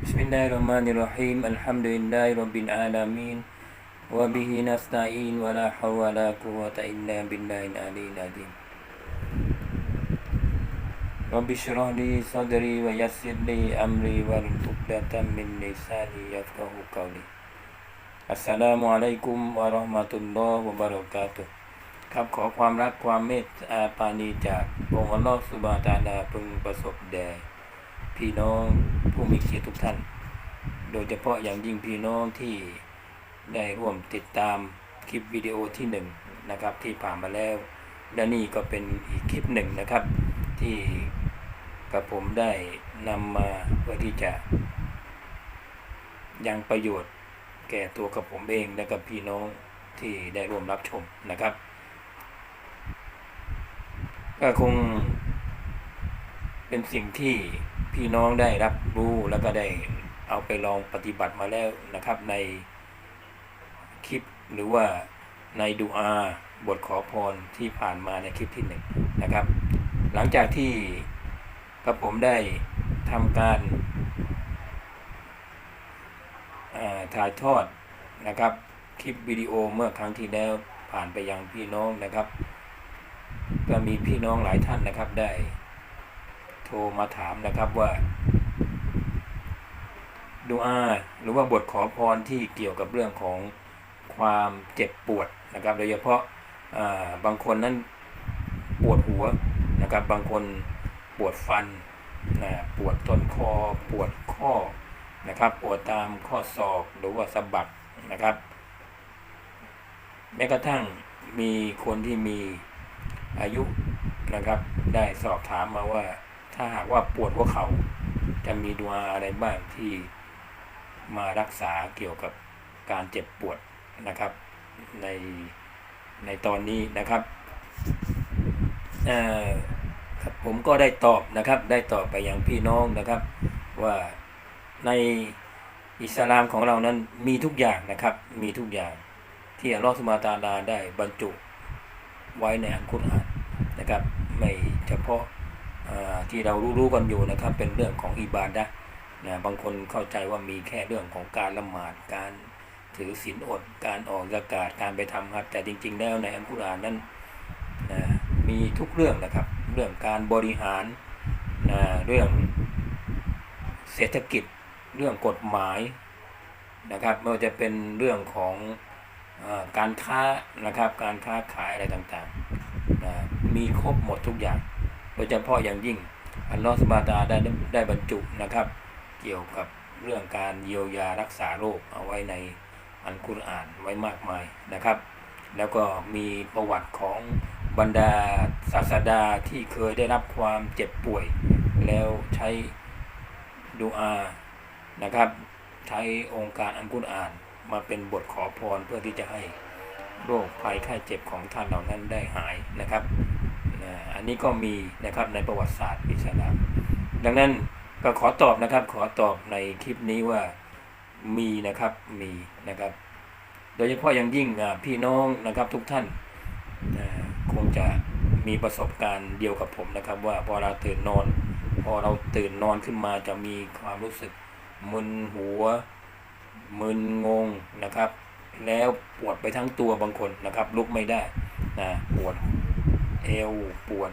بسم الله الرحمن الرحيم الحمد لله رب العالمين وبه نستعين ولا حول ولا قوة إلا بالله العلي العظيم رب اشرح لي صدري ويسر لي أمري والعقدة من لساني يفقه قولي السلام عليكم ورحمة الله وبركاته ครับขอความรักความเมตตาปานีจากองค์อัลลอฮฺสุบานตาลาพึงประสบแด่ พี่น้องผู้มีเกียรติทุกท่าน โดยเฉพาะอย่างยิ่งพี่น้องที่ได้ร่วมติดตามคลิปวิดีโอที่หนึ่งนะครับที่ผ่านมาแล้ว และนี่ก็เป็นอีกคลิปหนึ่งนะครับ ที่กระผมได้นำมาเพื่อที่จะยังประโยชน์แก่ตัวกับผมเองและกับพี่น้องที่ได้ร่วมรับชมนะครับ ก็คงเป็นสิ่งที่ พี่น้องได้รับรู้แล้วก็ได้เอาไปลองปฏิบัติมาแล้วนะครับในคลิปหรือว่าในดูอาบทขอพรที่ผ่านมาในคลิปที่หนึ่งนะครับ หลังจากที่กับผมได้ทำการาถ่ายทอดนะครับคลิปวิดีโอเมื่อครั้งที่แล้วผ่านไปยังพี่น้องนะครับ ก็มีพี่น้องหลายท่านนะครับได้ ทรมาถามนะครับว่าดูอาหรือว่าบทขอพรที่เกี่ยวกับเรื่องของความเจ็บปวดนะครับ โดยเฉพาะอ่าบางคนนั้นปวดหัวนะครับ บางคนปวดฟันนะปวดต้นคอ ปวดข้อนะครับ ปวดตามข้อศอกหรือว่าสะบักนะครับ แม้กระทั่งมีคนที่มีอายุนะครับ ได้สอบถามมาว่า ถ้าหากว่าปวดหัวเขา่าจะมีดวงอะไรบ้างที่มารักษาเกี่ยวกับการเจ็บปวดนะครับในในตอนนี้นะครับผมก็ได้ตอบนะครับได้ตอบไปยังพี่น้องนะครับ ว่าในอิสลามของเรานั้นมีทุกอย่างนะครับมีทุกอย่างที่อัลลอฮฺสุบฮานตาลาได้บรรจุไว้ในอัลกุรอานนะครับ ไม่เฉพาะ ที่เรารู้ๆกันอยู่นะครับเป็นเรื่องของอิบาดะนะบางคนเข้าใจว่ามีแค่เรื่องของการละหมาดการถือศีลอดการออกซากาศการไปทำครับแต่จริง ๆ แล้วในอัลกุรอานนั้นนะมีทุกเรื่องนะครับ เรื่องการบริหารนะเรื่องเศรษฐกิจเรื่องกฎหมายนะครับไม่ว่าจะเป็นเรื่องของอการค้านะครับ การค้าขายอะไรต่างๆนะมีครบหมดทุกอย่าง โดยเฉพาะอย่างยิ่ง อัลลอฮฺสุบาตาได้ได้บรรจุนะครับ เกี่ยวกับเรื่องการเยียวยารักษาโรคเอาไว้ในอัลกุรอานไว้มากมายนะครับ แล้วก็มีประวัติของบรรดาศาสดาที่เคยได้รับความเจ็บป่วย แล้วใช้ดูอานะครับ ใช้องค์การอัลกุรอานมาเป็นบทขอพรเพื่อที่จะให้โรคภัยไข้เจ็บของท่านเหล่านั้นได้หายนะครับ นะอันนี้ก็มีนะครับในประวัติศาสตร์อิสลามดังนั้นก็ขอตอบนะครับ ขอตอบในคลิปนี้ว่ามีนะครับมีนะครับ โดยเฉพาะอย่างยิ่งพี่น้องนะครับทุกท่านคงจะมีประสบการณ์เดียวกับผมนะครับ ว่าพอเราตื่นนอน พอเราตื่นนอนขึ้นมาจะมีความรู้สึกมึนหัว มึนงงนะครับ แล้วปวดไปทั้งตัวบางคนนะครับ ลุกไม่ได้นะปวด เอวปวด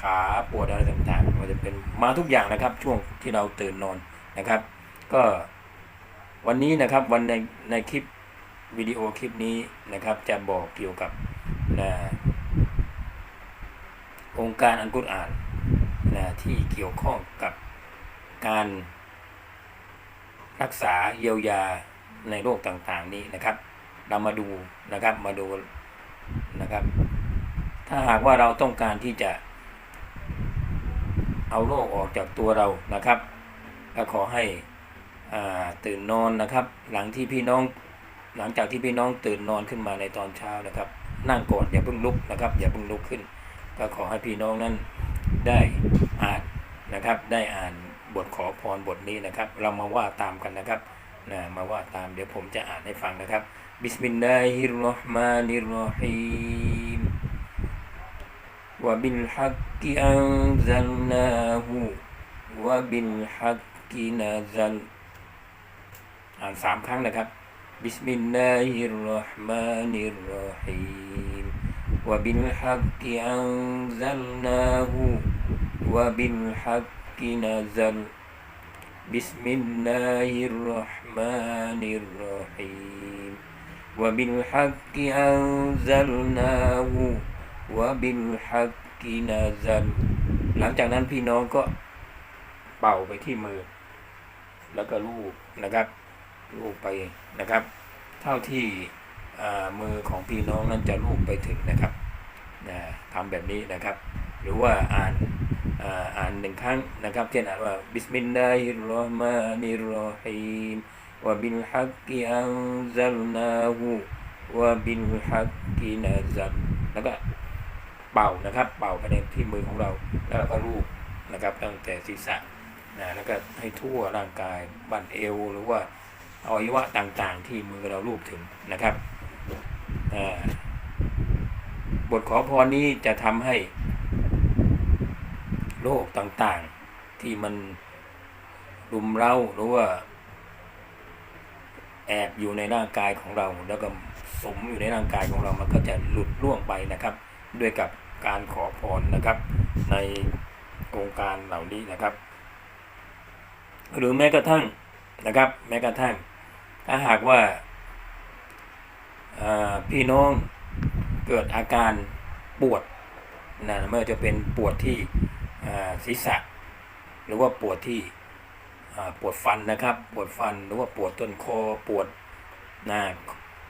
ขาปวดอะไรต่างๆมันจะเป็นมาทุกอย่างนะครับ ช่วงที่เราตื่นนอนนะครับ ก็วันนี้นะครับวันในในคลิปวิดีโอคลิปนี้นะครับ จะบอกเกี่ยวกับนะองค์การอันกุรอานนะที่เกี่ยวข้องกับการรักษาเยียวยาในโรคต่างๆนี้นะครับ เรามาดูนะครับมาดูนะครับ ถ้าหากว่าเราต้องการที่จะเอาโรคออกจากตัวเรานะครับ ก็ขอให้อ่าตื่นนอนนะครับ หลังที่พี่น้องหลังจากที่พี่น้องตื่นนอนขึ้นมาในตอนเช้านะครับ นั่งก่อนอย่าเพิ่งลุกนะครับ อย่าเพิ่งลุกขึ้น ก็ขอให้พี่น้องนั้นได้อ่านนะครับ ได้อ่านบทขอพรบทนี้นะครับ เรามาว่าตามกันนะครับนะมาว่าตามเดี๋ยวผมจะอ่านให้ฟังนะครับบิสมิลลาฮิรราะห์มานิรราะฮีม وبالحق أنزلناه وبالحق نزل อ่านสามครั้งนะครับ بسم الله الرحمن الرحيم وبالحق أنزلناه وبالحق نزل بسم الله الرحمن الرحيم وبالحق أنزلناه วะบิลฮักกีนาซันหลังจากนั้นพี่น้องก็เป่าไปที่มือ แล้วก็ลูบนะครับ ลูบไปนะครับ เท่าที่มือของพี่น้องนั้นจะลูบไปถึงนะครับนะทำแบบนี้นะครับ หรือว่าอ่านอ่านหนึ่งครั้งนะครับเช่นอ่านว่าบิสมิลลาฮิรราะห์มานิรราะฮีมวะบิลฮักกีอันซัลนาหูวะบิลฮักกีนาซัลแล้วก็ เป่านะครับ เป่าไปในที่มือของเราแล้วเราก็ลูบนะครับตั้งแต่ศีรษะนะแล้วก็ให้ทั่วร่างกายบั้นเอวหรือว่าอวัยวะต่างๆ ที่มือเราลูบถึงนะครับบทขอพรนี้จะทำให้โรคต่างๆที่มันรุมเร้าหรือว่า แอบอยู่ในร่างกายของเรา แล้วก็สมอยู่ในร่างกายของเรามันก็จะหลุดล่วงไปนะครับ ด้วยกับ การขอพรนะครับ ในองค์การเหล่านี้นะครับ หรือแม้กระทั่งนะครับ แม้กระทั่ง ถ้าหากว่าาพี่น้องเกิดอาการปวดนะไม่ว่าจะเป็นปวดที่ศีรษะ หรือว่าปวดที่ปวดฟันนะครับ ปวดฟันหรือว่าปวดต้นคอปวดนะ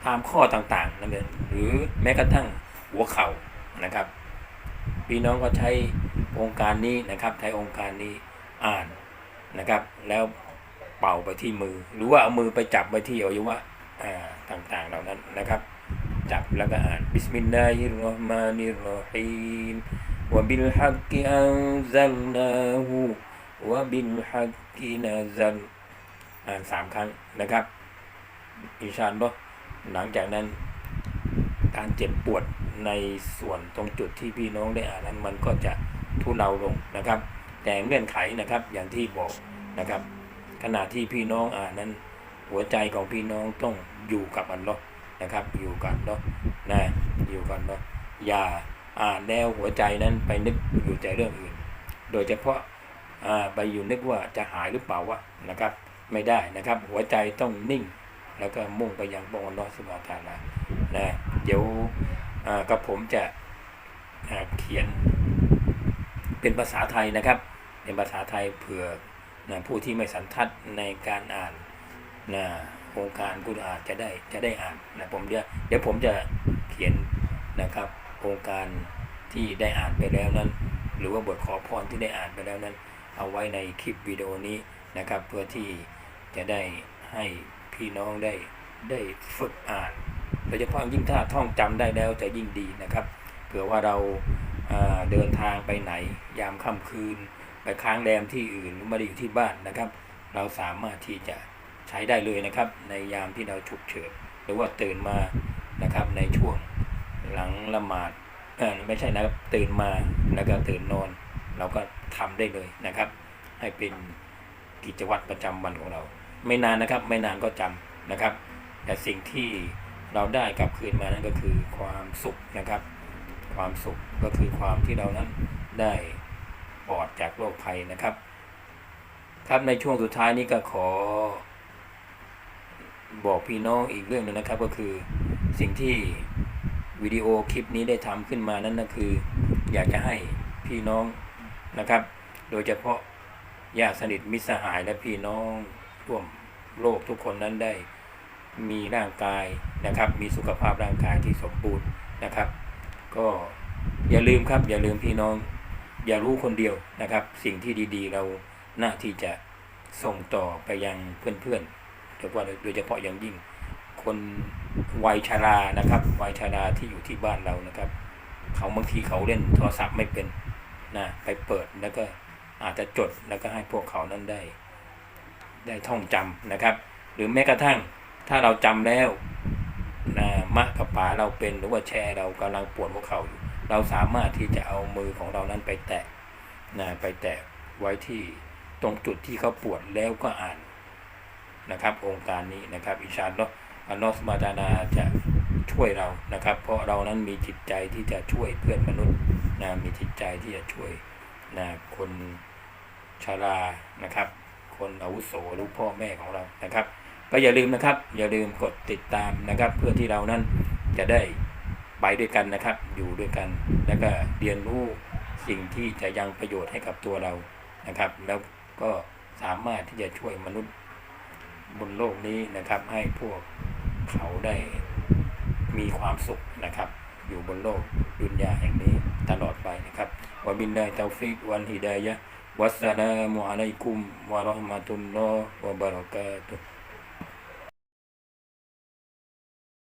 ตามข้อต่างๆนั่นเองหรือแม้กระทั่งหัวเข่านะครับ พี่น้องก็ใช้องค์การนี้นะครับใช้องค์การนี้อ่านนะครับ แล้วเป่าไปที่มือ หรือว่าเอามือไปจับไปที่อวัยวะต่างๆเหล่านั้นนะครับ จับแล้วก็อ่านบิสมิลลาฮิรราะห์มานิรราะฮีมวะบิลฮักกิอันซัลนาหูวะบิลฮักกินะซัลอ่านสามครั้งนะครับอินชาอัลลอหลังจากนั้นการเจ็บปวด ในส่วนตรงจุดที่พี่น้องได้อ่านนั้นมันก็จะทุเลาลงนะครับ แต่เงื่อนไขนะครับอย่างที่บอกนะครับ ขณะที่พี่น้องอ่านนั้น หัวใจของพี่น้องต้องอยู่กับอัลลอฮ์นะครับ อยู่กับอัลอฮ์นะอยู่กับอัลอฮ์อย่าอ่านแล้วหัวใจนั้นไปนึกอยู่แต่เรื่องอื่น โดยเฉพาะอ่าไปอยู่นึกว่าจะหายหรือเปล่าวะนะครับ ไม่ได้นะครับ หัวใจต้องนิ่ง แล้วก็มุ่งไปยังพระองค์อัลลอฮ์สุบฮานะนะเดี๋ยว กับผมจะเขียนเป็นภาษาไทยนะครับ เป็นภาษาไทยเผื่อนะผู้ที่ไม่สันทัดในการอ่านนะองค์การกุรอาจะได้จะได้อ่านนะผมเดี๋ยวเดี๋ยวผมจะเขียนนะครับองค์การที่ได้อ่านไปแล้วนั้น หรือว่าบทขอพรที่ได้อ่านไปแล้วนั้น เอาไว้ในคลิปวิดีโอนี้นะครับ เพื่อที่จะได้ให้พี่น้องได้ได้ฝึกอ่าน โดยเฉพาะยิ่งถ้าท่องจำได้แล้วจะยิ่งดีนะครับ เผื่อว่าเราอ่าเดินทางไปไหน ยามค่ำคืน ไปค้างแรมที่อื่นหรือไม่ได้อยู่ที่บ้านนะครับ เราสามารถที่จะใช้ได้เลยนะครับ ในยามที่เราฉุกเฉินหรือว่าตื่นมานะครับในช่วงหลังละหมาดไม่ใช่นะครับตื่นมาแล้วก็ตื่นนอน เราก็ทำได้เลยนะครับ ให้เป็นกิจวัตรประจำวันของเรา ไม่นานนะครับ ไม่นานก็จำนะครับ แต่สิ่งที่ เราได้กลับคืนมานั่นก็คือความสุขนะครับ ความสุขก็คือความที่เรานั้นได้ปลอดจากโรคภัยนะครับ ครับในช่วงสุดท้ายนี้ก็ขอ บอกพี่น้องอีกเรื่องหนึงนะครับ ก็คือสิ่งที่วิดีโอคลิปนี้ได้ทำขึ้นมานั้นก็คือ อยากจะให้พี่น้องนะครับ โดยเฉพาะญาติสนิทมิตรสหายและพี่น้องร่วมโลกทุกคนนั้นได้ มีร่างกายนะครับ มีสุขภาพร่างกายที่สมบูรณ์นะครับ ก็อย่าลืมครับ อย่าลืมพี่น้อง อย่ารู้คนเดียวนะครับ สิ่งที่ดีๆ เราหน้าที่จะส่งต่อไปยังเพื่อนๆโดยเฉพาะโดยเฉพาะอย่างยิ่ง คนวัยชรานะครับวัยชราที่อยู่ที่บ้านเรานะครับ เขาบางทีเขาเล่นโทรศัพท์ไม่เป็นนะไปเปิดแล้วก็อาจจะจดแล้วก็ให้พวกเขานั้นได้ ได้ท่องจำนะครับ หรือแม้กระทั่ง ถ้าเราจำแล้วนะมะกับป๋าเราเป็นหรือว่าแชร์เรากำลังปวดหัวเข่าอยู่เราสามารถที่จะเอามือของเรานั้นไปแตะนะไปแตะไว้ที่ตรงจุดที่เขาปวดแล้วก็อ่านนะครับองค์การนี้นะครับอิชาอัลลอฮ์อัลลอสุบฮานะฮูวะตาลาจะช่วยเรานะครับ เพราะเรานั้นมีจิตใจที่จะช่วยเพื่อนมนุษย์นะมีจิตใจที่จะช่วยนะคนชารานะครับ คนอาวุโสหรือพ่อแม่ของเรานะครับ ก็อย่าลืมนะครับ อย่าลืมกดติดตามนะครับ เพื่อที่เรานั้นจะได้ไปด้วยกันนะครับ อยู่ด้วยกัน แล้วก็เรียนรู้สิ่งที่จะยังประโยชน์ให้กับตัวเรานะครับ แล้วก็สามารถที่จะช่วยมนุษย์บนโลกนี้นะครับ ให้พวกเขาได้มีความสุขนะครับ อยู่บนโลกดุนยาแห่งนี้ตลอดไปนะครับวบินไดเตาฟิกวันฮิดายะวัสสลามุอะลัยกุมวะเราะห์มะตุลลอฮ์วะบะเราะกาตุฮ์